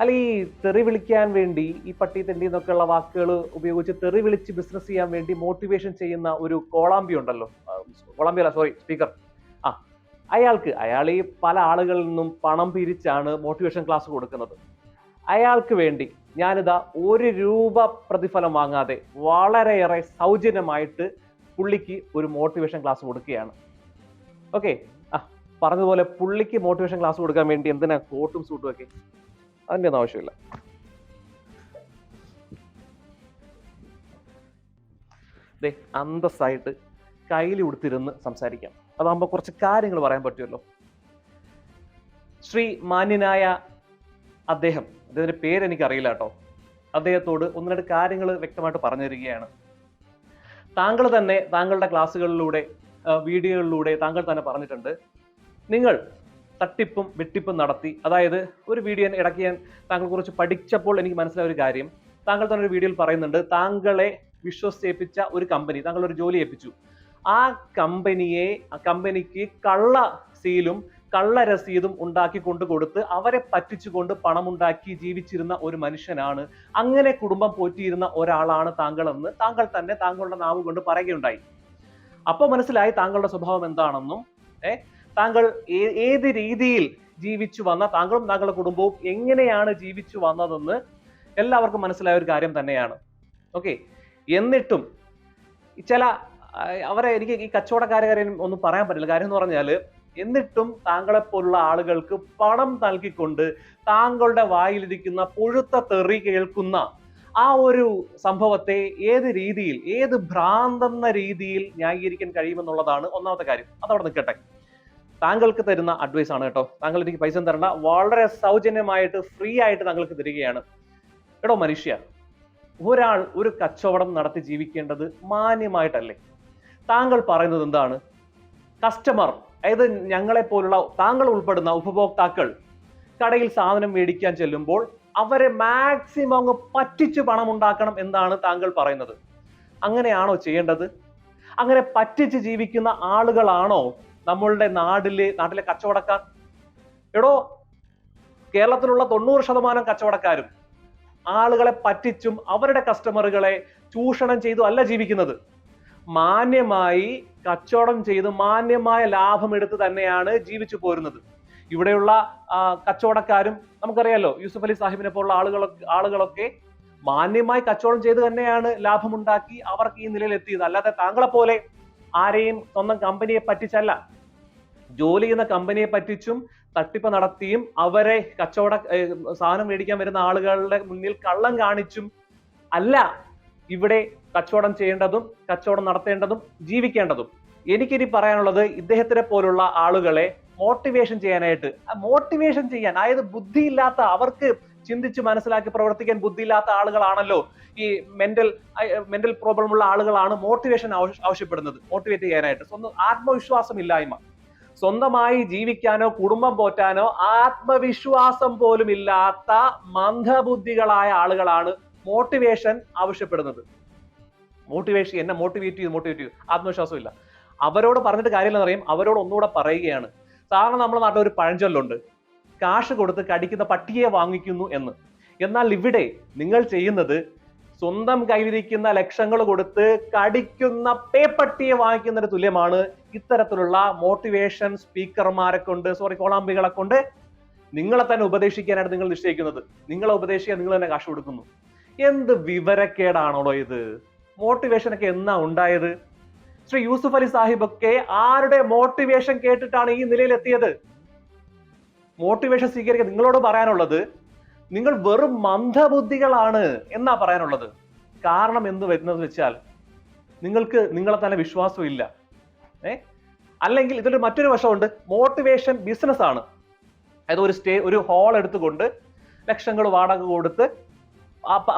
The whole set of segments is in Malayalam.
അല്ല ഈ തെറി വിളിക്കാൻ വേണ്ടി ഈ പട്ടി തെണ്ടി എന്നൊക്കെയുള്ള വാക്കുകൾ ഉപയോഗിച്ച് തെറി വിളിച്ച് ബിസിനസ് ചെയ്യാൻ വേണ്ടി മോട്ടിവേഷൻ ചെയ്യുന്ന ഒരു കോളാമ്പി ഉണ്ടല്ലോ. കോളാമ്പി അല്ല സോറി സ്പീക്കർ ആ അയാൾക്ക് അയാൾ ഈ പല ആളുകളിൽ നിന്നും പണം പിരിച്ചാണ് മോട്ടിവേഷൻ ക്ലാസ് കൊടുക്കുന്നത്. അയാൾക്ക് വേണ്ടി ഞാനിതാ ഒരു രൂപ പ്രതിഫലം വാങ്ങാതെ വളരെയേറെ സൗജന്യമായിട്ട് പുള്ളിക്ക് ഒരു മോട്ടിവേഷൻ ക്ലാസ് കൊടുക്കുകയാണ്. ഓക്കെ ആ പറഞ്ഞതുപോലെ പുള്ളിക്ക് മോട്ടിവേഷൻ ക്ലാസ് കൊടുക്കാൻ വേണ്ടി എന്തിനാ കോട്ടും സൂട്ടും ഒക്കെ? അതിന്റെ ഒന്നും ആവശ്യമില്ല. ദേ അന്തസ്സായിട്ട് കയ്യിൽ കൊടുത്തിരുന്ന് സംസാരിക്കാം. അതാകുമ്പോൾ കുറച്ച് കാര്യങ്ങൾ പറയാൻ പറ്റുമല്ലോ. ശ്രീ മാന്യനായ അദ്ദേഹം അദ്ദേഹത്തിന്റെ പേര് എനിക്കറിയില്ല കേട്ടോ. അദ്ദേഹത്തോട് ഒന്ന് രണ്ട് കാര്യങ്ങൾ വ്യക്തമായിട്ട് പറഞ്ഞു തരികയാണ്. താങ്കൾ തന്നെ താങ്കളുടെ ക്ലാസ്സുകളിലൂടെ വീഡിയോകളിലൂടെ താങ്കൾ തന്നെ പറഞ്ഞിട്ടുണ്ട് നിങ്ങൾ തട്ടിപ്പും വെട്ടിപ്പും നടത്തി. അതായത് ഒരു വീഡിയോ ഇടയ്ക്ക് ഞാൻ താങ്കൾ കുറിച്ച് പഠിച്ചപ്പോൾ എനിക്ക് മനസ്സിലായ ഒരു കാര്യം. താങ്കൾ തന്നെ ഒരു വീഡിയോയിൽ പറയുന്നുണ്ട് താങ്കളെ വിശ്വസിച്ചേൽപ്പിച്ച ഒരു കമ്പനി താങ്കൾ ഒരു ജോലി ഏൽപ്പിച്ചു. ആ കമ്പനിയെ ആ കമ്പനിക്ക് കള്ള സീലും കള്ള രസീതും ഉണ്ടാക്കി കൊണ്ട് കൊടുത്ത് അവരെ പറ്റിച്ചുകൊണ്ട് പണമുണ്ടാക്കി ജീവിച്ചിരുന്ന ഒരു മനുഷ്യനാണ്. അങ്ങനെ കുടുംബം പോറ്റിയിരുന്ന ഒരാളാണ് താങ്കളെന്ന് താങ്കൾ തന്നെ താങ്കളുടെ നാവ് കൊണ്ട് പറയുകയുണ്ടായി. അപ്പൊ മനസ്സിലായി താങ്കളുടെ സ്വഭാവം എന്താണെന്നും ഏ? താങ്കൾ ഏത് രീതിയിൽ ജീവിച്ചു വന്ന താങ്കളും താങ്കളുടെ കുടുംബവും എങ്ങനെയാണ് ജീവിച്ചു വന്നതെന്ന് എല്ലാവർക്കും മനസ്സിലായ ഒരു കാര്യം തന്നെയാണ്. ഓക്കെ എന്നിട്ടും ചില അവരെ എനിക്ക് ഈ കച്ചവടക്കാരെ ഒന്നും പറയാൻ പറ്റില്ല. കാര്യം എന്ന് പറഞ്ഞാൽ എന്നിട്ടും താങ്കളെ പോലുള്ള ആളുകൾക്ക് പണം നൽകിക്കൊണ്ട് താങ്കളുടെ വായിലിരിക്കുന്ന പുഴുത്ത തെറി കേൾക്കുന്ന ആ ഒരു സംഭവത്തെ ഏത് രീതിയിൽ ഏത് ഭ്രാന്തെന്ന രീതിയിൽ ന്യായീകരിക്കാൻ കഴിയുമെന്നുള്ളതാണ് ഒന്നാമത്തെ കാര്യം. അതവിടെ നിൽക്കട്ടെ. താങ്കൾക്ക് തരുന്ന അഡ്വൈസ് ആണ് കേട്ടോ. താങ്കൾ എനിക്ക് പൈസ തരണ്ട. വളരെ സൗജന്യമായിട്ട് ഫ്രീ ആയിട്ട് താങ്കൾക്ക് തരികയാണ്. എടോ മനുഷ്യ ഒരാൾ ഒരു കച്ചവടം നടത്തി ജീവിക്കേണ്ടത് മാന്യമായിട്ടല്ലേ? താങ്കൾ പറയുന്നത് എന്താണ്? കസ്റ്റമർ അതായത് ഞങ്ങളെ പോലുള്ള താങ്കൾ ഉൾപ്പെടുന്ന ഉപഭോക്താക്കൾ കടയിൽ സാധനം മേടിക്കാൻ ചെല്ലുമ്പോൾ അവരെ മാക്സിമം അങ്ങ് പറ്റിച്ച് പണം ഉണ്ടാക്കണം എന്നാണ് താങ്കൾ പറയുന്നത്. അങ്ങനെയാണോ ചെയ്യേണ്ടത്? അങ്ങനെ പറ്റിച്ച് ജീവിക്കുന്ന ആളുകളാണോ നമ്മളുടെ നാടിൽ നാട്ടിലെ കച്ചവടക്കാർ. എടോ കേരളത്തിലുള്ള തൊണ്ണൂറ് ശതമാനം കച്ചവടക്കാരും ആളുകളെ പറ്റിച്ചും അവരുടെ കസ്റ്റമറുകളെ ചൂഷണം ചെയ്തു അല്ല ജീവിക്കുന്നത്. മാന്യമായി കച്ചവടം ചെയ്ത് മാന്യമായ ലാഭം എടുത്ത് തന്നെയാണ് ജീവിച്ചു പോരുന്നത്. ഇവിടെയുള്ള കച്ചവടക്കാരും നമുക്കറിയാലോ യൂസുഫ് അലി സാഹിബിനെ പോലുള്ള ആളുകളൊക്കെ ആളുകളൊക്കെ മാന്യമായി കച്ചവടം ചെയ്ത് തന്നെയാണ് ലാഭമുണ്ടാക്കി അവർക്ക് ഈ നിലയിൽ എത്തിയത് അല്ലാതെ താങ്കളെ പോലെ ആരെയും സ്വന്തം കമ്പനിയെ പറ്റിച്ചല്ല. ജോലി ചെയ്യുന്ന കമ്പനിയെ പറ്റിച്ചും തട്ടിപ്പ് നടത്തിയും അവരെ കച്ചവട സാധനം മേടിക്കാൻ വരുന്ന ആളുകളുടെ മുന്നിൽ കള്ളം കാണിച്ചും അല്ല ഇവിടെ കച്ചവടം ചെയ്യേണ്ടതും കച്ചവടം നടത്തേണ്ടതും ജീവിക്കേണ്ടതും. എനിക്കിനി പറയാനുള്ളത് ഇദ്ദേഹത്തിനെ പോലുള്ള ആളുകളെ മോട്ടിവേഷൻ ചെയ്യാനായിട്ട് മോട്ടിവേഷൻ ചെയ്യാൻ അതായത് ബുദ്ധിയില്ലാത്ത അവർക്ക് ചിന്തിച്ച് മനസ്സിലാക്കി പ്രവർത്തിക്കാൻ ബുദ്ധിയില്ലാത്ത ആളുകളാണല്ലോ ഈ മെന്റൽ മെന്റൽ പ്രോബ്ലം ഉള്ള ആളുകളാണ് മോട്ടിവേഷൻ ആവശ്യപ്പെടുന്നത് മോട്ടിവേറ്റ് ചെയ്യാനായിട്ട്. സ്വന്തം ആത്മവിശ്വാസം ഇല്ലായ്മ. സ്വന്തമായി ജീവിക്കാനോ കുടുംബം പോറ്റാനോ ആത്മവിശ്വാസം പോലും ഇല്ലാത്ത മന്ദബുദ്ധികളായ ആളുകളാണ് മോട്ടിവേഷൻ ആവശ്യപ്പെടുന്നത്. മോട്ടിവേഷൻ എന്നെ മോട്ടിവേറ്റ് ചെയ്തു മോട്ടിവേറ്റ് ചെയ്തു ആത്മവിശ്വാസം ഇല്ല. അവരോട് പറഞ്ഞിട്ട് കാര്യമില്ലെന്ന് അറിയാം അവരോട് ഒന്നുകൂടെ പറയുകയാണ്. സാധാരണ നമ്മുടെ നാട്ടിൽ ഒരു പഴഞ്ചൊല്ലുണ്ട്. കാശ് കൊടുത്ത് കടിക്കുന്ന പട്ടിയെ വാങ്ങിക്കുന്നു എന്ന്. എന്നാൽ ഇവിടെ നിങ്ങൾ ചെയ്യുന്നത് സ്വന്തം കയ്യിലിരിക്കുന്ന ലക്ഷങ്ങൾ കൊടുത്ത് കടിക്കുന്ന പേപ്പട്ടിയെ വാങ്ങിക്കുന്നതിന് തുല്യമാണ് ഇത്തരത്തിലുള്ള മോട്ടിവേഷൻ സ്പീക്കർമാരെ കൊണ്ട് സോറി കോളാമ്പികളെ കൊണ്ട് നിങ്ങളെ തന്നെ ഉപദേശിക്കാനായിട്ട് നിങ്ങൾ നിശ്ചയിക്കുന്നത്. നിങ്ങളെ ഉപദേശിക്കാൻ നിങ്ങൾ തന്നെ കാശ് കൊടുക്കുന്നു. എന്ത് വിവരക്കേടാണോ ഇത്? മോട്ടിവേഷൻ ഒക്കെ എന്നാ ഉണ്ടായത്? ശ്രീ യൂസുഫ് അലി സാഹിബ് ഒക്കെ ആരുടെ മോട്ടിവേഷൻ കേട്ടിട്ടാണ് ഈ നിലയിൽ എത്തിയത് മോട്ടിവേഷൻ സ്വീകരിക്കാൻ നിങ്ങളോട് പറയാനുള്ളത് നിങ്ങൾ വെറും മന്ദബുദ്ധികളാണ് എന്നാ പറയാനുള്ളത്. കാരണം എന്ത് വരുന്നത് വെച്ചാൽ നിങ്ങൾക്ക് നിങ്ങളെ തന്നെ വിശ്വാസം ഇല്ല ഏ? അല്ലെങ്കിൽ ഇതിന്റെ മറ്റൊരു വശമുണ്ട്. മോട്ടിവേഷൻ ബിസിനസ് ആണ്. അതായത് ഒരു സ്റ്റേ ഒരു ഹോൾ എടുത്തുകൊണ്ട് ലക്ഷങ്ങൾ വാടക കൊടുത്ത്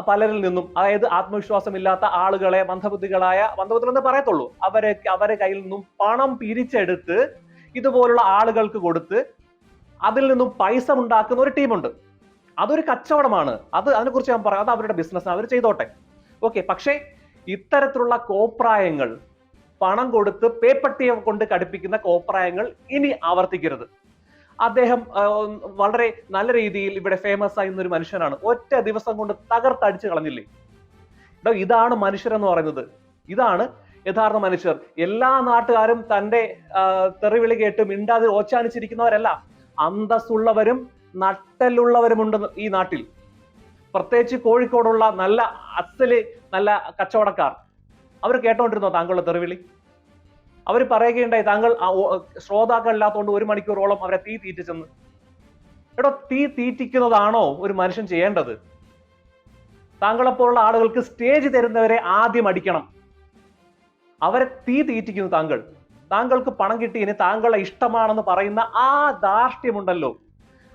പലരിൽ നിന്നും അതായത് ആത്മവിശ്വാസം ഇല്ലാത്ത ആളുകളെ മന്ദബുദ്ധികളായ മന്ദബുദ്ധികൾ എന്ന് പറയത്തുള്ളൂ. അവരെ അവരെ കയ്യിൽ നിന്നും പണം പിരിച്ചെടുത്ത് ഇതുപോലുള്ള ആളുകൾക്ക് കൊടുത്ത് അതിൽ നിന്നും പൈസ ഉണ്ടാക്കുന്ന ഒരു ടീമുണ്ട് അതൊരു കച്ചവടമാണ്. അത് അതിനെക്കുറിച്ച് ഞാൻ പറയാം. അത് അവരുടെ ബിസിനസ് അവർ ചെയ്തോട്ടെ. ഓക്കെ പക്ഷേ ഇത്തരത്തിലുള്ള കോപ്രായങ്ങൾ പണം കൊടുത്ത് പേപ്പട്ടിയെ കൊണ്ട് കടുപ്പിക്കുന്ന കോപ്രായങ്ങൾ ഇനി ആവർത്തിക്കരുത്. അദ്ദേഹം വളരെ നല്ല രീതിയിൽ ഇവിടെ ഫേമസ് ആയിരുന്ന ഒരു മനുഷ്യനാണ്. ഒറ്റ ദിവസം കൊണ്ട് തകർത്തടിച്ചു കളഞ്ഞില്ലേ? കേട്ടോ ഇതാണ് മനുഷ്യരെന്ന് പറയുന്നത്. ഇതാണ് യഥാർത്ഥ മനുഷ്യർ. എല്ലാ നാട്ടുകാരും തന്റെ തെറിവിളി കേട്ട് മിണ്ടാതെ ഓച്ചാനിച്ചിരിക്കുന്നവരല്ല. അന്തസ്സുള്ളവരും നട്ടലുള്ളവരുമുണ്ട് ഈ നാട്ടിൽ. പ്രത്യേകിച്ച് കോഴിക്കോടുള്ള നല്ല അസൽ നല്ല കച്ചവടക്കാർ. അവർ കേട്ടോണ്ടിരുന്നോ താങ്കളുടെ തെറിവിളി? അവർ പറയുകയുണ്ടായി താങ്കൾ ശ്രോതാക്കൾ ഇല്ലാത്തതുകൊണ്ട് ഒരു മണിക്കൂറോളം അവരെ തീ തീറ്റിച്ചെന്ന് എടോ തീ തീറ്റിക്കുന്നതാണോ ഒരു മനുഷ്യൻ ചെയ്യേണ്ടത്? താങ്കളെ താങ്കളെപ്പോലുള്ള ആളുകൾക്ക് സ്റ്റേജ് തരുന്നവരെ ആദ്യം അടിക്കണം. അവരെ തീ തീറ്റിക്കുന്നു താങ്കൾ. താങ്കൾക്ക് പണം കിട്ടി ഇനി താങ്കളെ ഇഷ്ടമാണെന്ന് പറയുന്ന ആ ധാർഷ്ട്യമുണ്ടല്ലോ.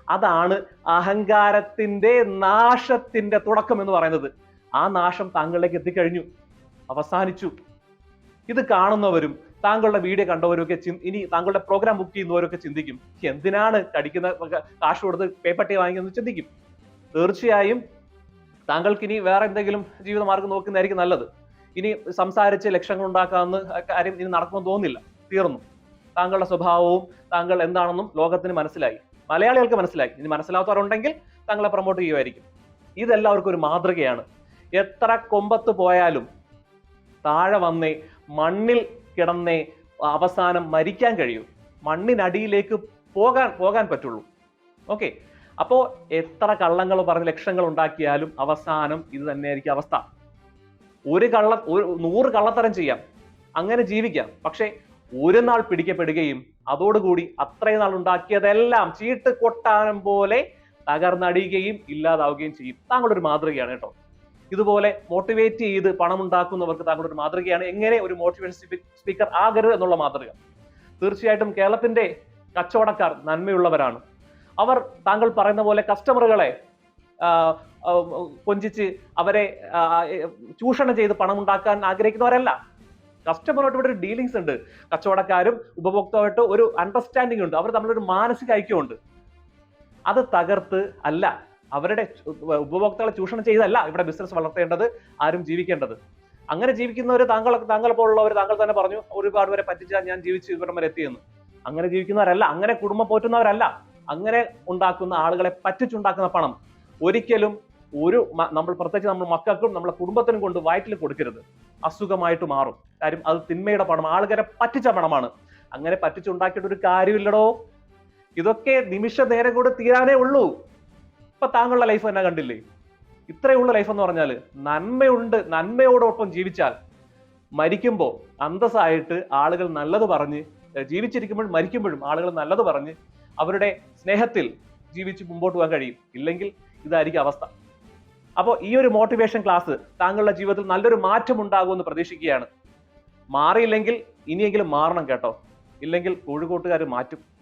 അതാണ് അഹങ്കാരത്തിന്റെ നാശത്തിന്റെ തുടക്കം എന്ന് പറയുന്നത്. ആ നാശം താങ്കളിലേക്ക് എത്തിക്കഴിഞ്ഞു. അവസാനിച്ചു. ഇത് കാണുന്നവരും താങ്കളുടെ വീഡിയോ കണ്ടവരൊക്കെ ഇനി താങ്കളുടെ പ്രോഗ്രാം ബുക്ക് ചെയ്യുന്നവരൊക്കെ ചിന്തിക്കും എന്തിനാണ് കടിക്കുന്ന കാശ് കൊടുത്ത് പേപ്പട്ടി വാങ്ങിയെന്ന് ചിന്തിക്കും. തീർച്ചയായും താങ്കൾക്ക് ഇനി വേറെ എന്തെങ്കിലും ജീവിതമാർഗം നോക്കുന്നതായിരിക്കും നല്ലത്. ഇനി സംസാരിച്ച് ലക്ഷങ്ങൾ ഉണ്ടാക്കാമെന്ന് കാര്യം ഇനി നടക്കുമെന്ന് തോന്നുന്നില്ല. തീർന്നു. താങ്കളുടെ സ്വഭാവവും താങ്കൾ എന്താണെന്നും ലോകത്തിന് മനസ്സിലായി. മലയാളികൾക്ക് മനസ്സിലായി. ഇനി മനസ്സിലാത്തവരുണ്ടെങ്കിൽ തങ്ങളെ പ്രൊമോട്ട് ചെയ്യുമായിരിക്കും ഇതെല്ലാവർക്കും ഒരു മാതൃകയാണ്. എത്ര കൊമ്പത്ത് പോയാലും താഴെ വന്നേ മണ്ണിൽ കിടന്നേ അവസാനം മരിക്കാൻ കഴിയൂ. മണ്ണിനടിയിലേക്ക് പോകാൻ പോകാൻ പറ്റുള്ളൂ. ഓക്കെ. അപ്പോൾ എത്ര കള്ളങ്ങൾ പറഞ്ഞ് ലക്ഷങ്ങൾ ഉണ്ടാക്കിയാലും അവസാനം ഇത് തന്നെയായിരിക്കും അവസ്ഥ. ഒരു കള്ള ഒരു നൂറ് കള്ളത്തരം ചെയ്യാം. അങ്ങനെ ജീവിക്കാം. പക്ഷേ ഒരു നാൾ പിടിക്കപ്പെടുകയും അതോടുകൂടി അത്രയും നാൾ ഉണ്ടാക്കിയതെല്ലാം ചീട്ട് കൊട്ടാനം പോലെ തകർന്നടിയുകയും ഇല്ലാതാവുകയും ചെയ്യും. താങ്കളുടെ ഒരു മാതൃകയാണ് കേട്ടോ. ഇതുപോലെ മോട്ടിവേറ്റ് ചെയ്ത് പണം ഉണ്ടാക്കുന്നവർക്ക് താങ്കളുടെ ഒരു മാതൃകയാണ്. എങ്ങനെ ഒരു മോട്ടിവേഷൻ സ്പീക്കർ ആകരുത് എന്നുള്ള മാതൃക? തീർച്ചയായിട്ടും കേരളത്തിന്റെ കച്ചവടക്കാർ നന്മയുള്ളവരാണ്. അവർ താങ്കൾ പറയുന്ന പോലെ കസ്റ്റമറുകളെ കൊഞ്ചിച്ച് അവരെ ചൂഷണം ചെയ്ത് പണം ഉണ്ടാക്കാൻ ആഗ്രഹിക്കുന്നവരല്ല. കസ്റ്റമറുമായിട്ട് ഇവിടെ ഒരു ഡീലിങ്സ് ഉണ്ട്. കച്ചവടക്കാരും ഉപഭോക്താവായിട്ട് ഒരു അണ്ടർസ്റ്റാൻഡിംഗ് ഉണ്ട്. അവർ തമ്മിലൊരു മാനസിക ഐക്യമുണ്ട് അത് തകർത്ത് അല്ല അവരുടെ ഉപഭോക്താക്കളെ ചൂഷണം ചെയ്തല്ല ഇവിടെ ബിസിനസ് വളർത്തേണ്ടത് ആരും ജീവിക്കേണ്ടത്. അങ്ങനെ ജീവിക്കുന്നവർ താങ്കൾ താങ്കളെ പോലുള്ളവർ താങ്കൾ തന്നെ പറഞ്ഞു ഒരുപാട് വരെ പറ്റിച്ചാൽ ഞാൻ ജീവിച്ച് ഇവിടം വരെ എത്തിയെന്ന്. അങ്ങനെ ജീവിക്കുന്നവരല്ല അങ്ങനെ കുടുംബം പോറ്റുന്നവരല്ല. അങ്ങനെ ഉണ്ടാക്കുന്ന ആളുകളെ പറ്റിച്ചുണ്ടാക്കുന്ന പണം ഒരിക്കലും ഒരു നമ്മൾ പ്രത്യേകിച്ച് നമ്മൾ മക്കൾക്കും നമ്മുടെ കുടുംബത്തിനും കൊണ്ട് വയറ്റിൽ കൊടുക്കരുത്. അസുഖമായിട്ട് മാറും. കാര്യം അത് തിന്മയുടെ പണം. ആളുകാരെ പറ്റിച്ച പണമാണ്. അങ്ങനെ പറ്റിച്ചുണ്ടാക്കിയിട്ട് ഒരു കാര്യമില്ലടോ. ഇതൊക്കെ നിമിഷ നേരം കൂടെ തീരാനേ ഉള്ളൂ. ഇപ്പൊ താങ്കളുടെ ലൈഫ് തന്നെ കണ്ടില്ലേ? ഇത്രയുള്ള ലൈഫ് എന്ന് പറഞ്ഞാൽ നന്മയുണ്ട്. നന്മയോടൊപ്പം ജീവിച്ചാൽ മരിക്കുമ്പോൾ അന്തസ്സായിട്ട് ആളുകൾ നല്ലത് പറഞ്ഞ് ജീവിച്ചിരിക്കുമ്പോഴും മരിക്കുമ്പോഴും ആളുകൾ നല്ലത് പറഞ്ഞ് അവരുടെ സ്നേഹത്തിൽ ജീവിച്ച് മുമ്പോട്ട് പോകാൻ കഴിയും. ഇല്ലെങ്കിൽ ഇതായിരിക്കും അവസ്ഥ. അപ്പോൾ ഈ ഒരു മോട്ടിവേഷൻ ക്ലാസ് താങ്കളുടെ ജീവിതത്തിൽ നല്ലൊരു മാറ്റം ഉണ്ടാകുമെന്ന് പ്രതീക്ഷിക്കുകയാണ്. മാറിയില്ലെങ്കിൽ ഇനിയെങ്കിലും മാറണം കേട്ടോ. ഇല്ലെങ്കിൽ കോഴിക്കോട്ടുകാർ മാറ്റും.